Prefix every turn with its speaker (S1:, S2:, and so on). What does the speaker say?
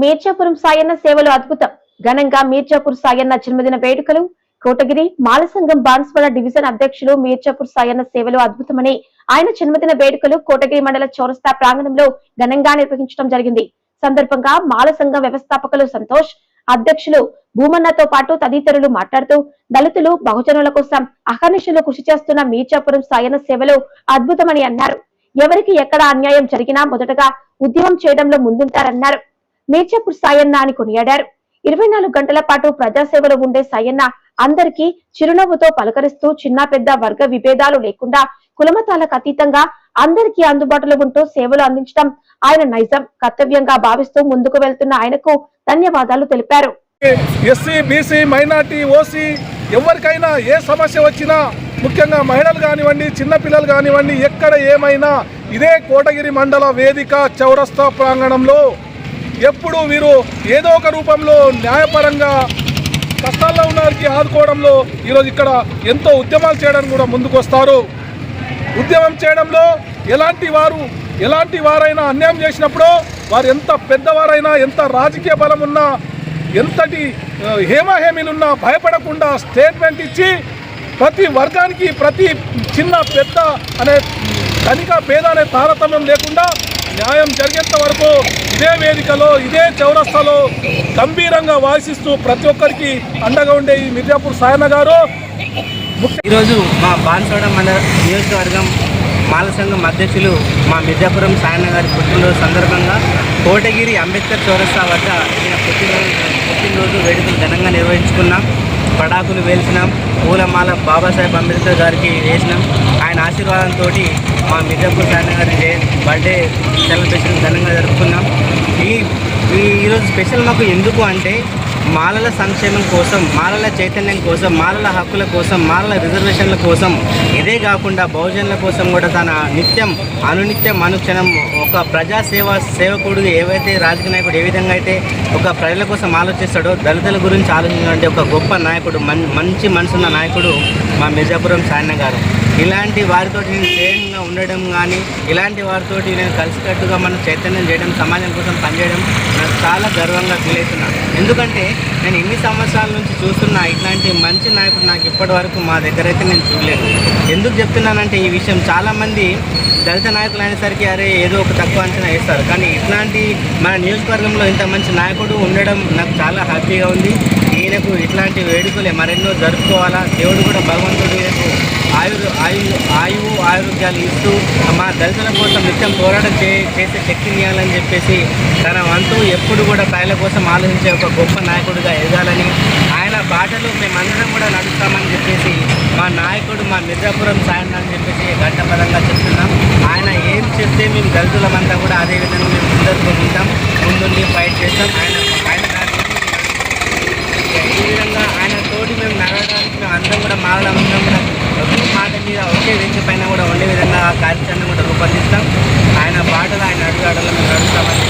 S1: మీర్జాపురం సాయన్న సేవలు అద్భుతం. ఘనంగా మీర్జాపూర్ సాయన్న జన్మదిన వేడుకలు కోటగిరి మాలసంఘం బాన్స్వాడ డివిజన్ అధ్యక్షులు మీర్చాపూర్ సాయన్న సేవలు అద్భుతమని ఆయన జన్మదిన వేడుకలు కోటగిరి మండల చౌరస్తా ప్రాంగణంలో ఘనంగా నిర్వహించడం జరిగింది. సందర్భంగా మాలసంఘం వ్యవస్థాపకులు సంతోష్ అధ్యక్షులు భూమన్నతో పాటు తదితరులు మాట్లాడుతూ దళితులు బహుజనుల కోసం అహర్నిశలు కృషి చేస్తున్న మీర్జాపురం సాయన సేవలు అద్భుతమని అన్నారు. ఎవరికి ఎక్కడ అన్యాయం జరిగినా మొదటగా ఉద్యమం చేయడంలో ముందుంటారన్నారు. మీర్జాపూర్ సాయన్న అని కొనియాడారు. ఇరవై నాలుగు గంటల పాటు ప్రజాసేవలో ఉండే సాయన్న అందరికీ చిరునవ్వుతో పలకరిస్తూ చిన్న పెద్ద వర్గ విభేదాలు లేకుండా కులమతాలకు అతీతంగా అందరికీ అందుబాటులో ఉంటూ సేవలు అందించడం ఆయన నైజం కర్తవ్యంగా భావిస్తూ ముందుకు వెళ్తున్న ఆయనకు ధన్యవాదాలు తెలిపారు.
S2: ఎస్సీ బీసీ మైనార్టీ ఓసీ ఎవరికైనా ఏ సమస్య వచ్చినా ముఖ్యంగా మహిళలు కానివ్వండి చిన్నపిల్లలు కానివ్వండి ఎక్కడ ఏమైనా ఇదే కోటగిరి మండల వేదిక చౌరస్తా ప్రాంగణంలో ఎప్పుడు వీరు ఏదో ఒక రూపంలో న్యాయపరంగా కష్టాల్లో ఉన్న వారికి ఆదుకోవడంలో ఈరోజు ఇక్కడ ఎంతో ఉద్యమాలు చేయడానికి కూడా ముందుకు వస్తారు ఉద్యమం చేయడంలో ఎలాంటి వారు ఎలాంటి వారైనా అన్యాయం చేసినప్పుడు వారు ఎంత పెద్దవారైనా ఎంత రాజకీయ బలం ఉన్నా ఎంతటి హేమహేమిలున్నా భయపడకుండా స్టేట్మెంట్ ఇచ్చి ప్రతి వర్గానికి ప్రతి చిన్న పెద్ద అనే ధనిక పేద అనే తారతమ్యం లేకుండా న్యాయం జరిగేంత వరకు ఇదే వేదికలో ఇదే చౌరస్తాలో గంభీరంగా వాసిస్తూ ప్రతి ఒక్కరికి అండగా ఉండే ఈ మిర్జాపూర్ సాయన్న గారు.
S3: ఈరోజు మా బాన్సోడ మండల నియోజకవర్గం మాల సంఘం అధ్యక్షులు మా మిర్జాపురం సాయన్న గారి పుట్టినరోజు సందర్భంగా కోటగిరి అంబేద్కర్ చౌరస్తా వద్ద పుట్టినరోజు పుట్టినరోజు వేడుకలు ఘనంగా నిర్వహించుకున్నాం. పటాకులు వేల్చినాం. పూలమాల బాబాసాహెబ్ అంబేద్కర్ గారికి వేసినాం. ఆయన ఆశీర్వాదంతో మా మిర్జాపూర్ సాయన గారి బర్త్డే సెలబ్రేషన్ ఘనంగా జరుపుకున్నాం. ఈ ఈరోజు స్పెషల్ మాకు ఎందుకు అంటే మాలల సంక్షేమం కోసం మాలల చైతన్యం కోసం మాలల హక్కుల కోసం మాలల రిజర్వేషన్ల కోసం ఇదే కాకుండా బహుజనుల కోసం కూడా తన నిత్యం అనునిత్యం అనుక్షణం ఒక ప్రజాసేవ సేవకుడు ఏవైతే రాజకీయ నాయకుడు ఏ విధంగా అయితే ఒక ప్రజల కోసం ఆలోచిస్తాడో దళితుల గురించి ఆలోచించాలంటే ఒక గొప్ప నాయకుడు మం మంచి మనసున్న నాయకుడు మా మిర్జాపురం సాయన్న గారు. ఇలాంటి వారితో నేను స్నేహంగా ఉండడం కానీ ఇలాంటి వారితో నేను కలిసికట్టుగా మనం చైతన్యం చేయడం సమాజం కోసం పనిచేయడం నాకు చాలా గర్వంగా ఫీల్ అవుతున్నాను. ఎందుకంటే నేను ఇన్ని సంవత్సరాల నుంచి చూస్తున్నా ఇట్లాంటి మంచి నాయకుడు నాకు ఇప్పటి వరకు మా దగ్గర అయితే నేను చూడలేదు. ఎందుకు చెప్తున్నానంటే ఈ విషయం. చాలామంది దళిత నాయకులు అనేసరికి అరే ఏదో ఒక తక్కువ అంచనా వేస్తారు. కానీ ఇట్లాంటి మన నియోజకవర్గంలో ఇంత మంచి నాయకుడు ఉండడం నాకు చాలా హ్యాపీగా ఉంది. ఈయనకు ఇట్లాంటి వేడుకలు మరెన్నో జరుపుకోవాలా? దేవుడు కూడా భగవంతుడు ఈయనకు ఆయుర్ ఆయు ఆయువు ఆరోగ్యాలు ఇస్తూ మా దళితుల కోసం నిత్యం పోరాటం చే చేసే శక్తిని ఇవ్వాలని చెప్పేసి తన వంతు ఎప్పుడు కూడా ప్రజల కోసం ఆలోచించే ఒక గొప్ప నాయకుడిగా ఎదగాలని ఆయన బాటలో మేమందరం కూడా నడుస్తామని చెప్పేసి మా నాయకుడు మా మిర్జాపురం సాయన్న అని చెప్పేసి ఘట్టపదంగా చెప్తున్నాం. ఆయన ఏం చెప్తే మేము దళితులమంతా కూడా అదే విధంగా మేము ముందరకు ఉంటాం ముందుండి ఫైట్ చేస్తాం. ఆయన ఆయన ఈ విధంగా ఆయన తోటి మేము నడవడానికి మేము అందరం కూడా మారడం అందరం కూడా మీద ఒకే వ్యక్తి పైన కూడా ఉండే విధంగా కార్యాచరణ కూడా రూపొందిస్తాం. ఆయన పాటలు ఆయన అడుగు అడలు మేము నడుస్తామని